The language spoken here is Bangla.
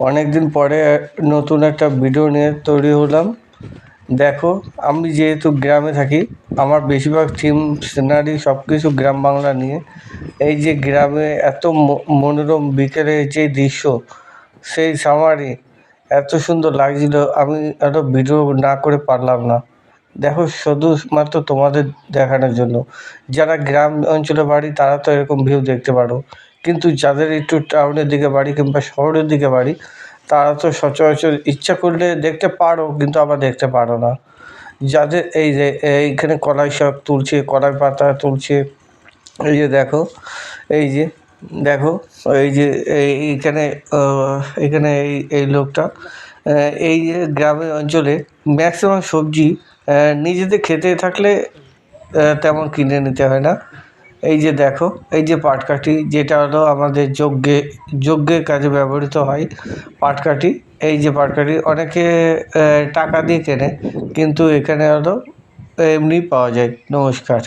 অনেক দিন পরে নতুন একটা ভিডিও নিয়ে তৈরি হলাম। দেখো, আমি যেহেতু গ্রামে থাকি, আমার বেশিরভাগ থিম সিনারি সব কিছু গ্রাম বাংলা নিয়ে। এই যে গ্রামে এত মনোরম বিকেলের যে দৃশ্য, সেই সামারি এত সুন্দর লাগছিল, আমি এত ভিডিও না করে পারলাম না। দেখো শুধুমাত্র তোমাদের দেখানোর জন্য। যারা গ্রাম অঞ্চলে বাড়ি, তারা তো এরকম ভিউ দেখতে পারো। কিন্তু যাদের একটু টাউনের দিকে বাড়ি কিংবা শহরের দিকে বাড়ি, তারা তো সচরাচর ইচ্ছা করলে দেখতে পারো, কিন্তু আবার দেখতে পারো না। যাদের এই যে, এইখানে কলাই শাক তুলছে, কলাই পাতা তুলছে, এই যে দেখো, এই যে, দেখো, এই যে এইখানে এখানে এই এই লোকটা এই যে গ্রামের অঞ্চলে ম্যাক্সিমাম সবজি নিজেদের খেতে থাকলে তেমন কিনে নিতে হয় না। এই যে দেখো, এই যে পাটকাঠি, যেটা হলো আমাদের যজ্ঞে, যজ্ঞের কাজে ব্যবহৃত হয় পাটকাঠি। এই যে পাটকাঠি, অনেকে টাকা দিয়ে কেনে, কিন্তু এখানে হলো এমনি পাওয়া যায়। নমস্কার।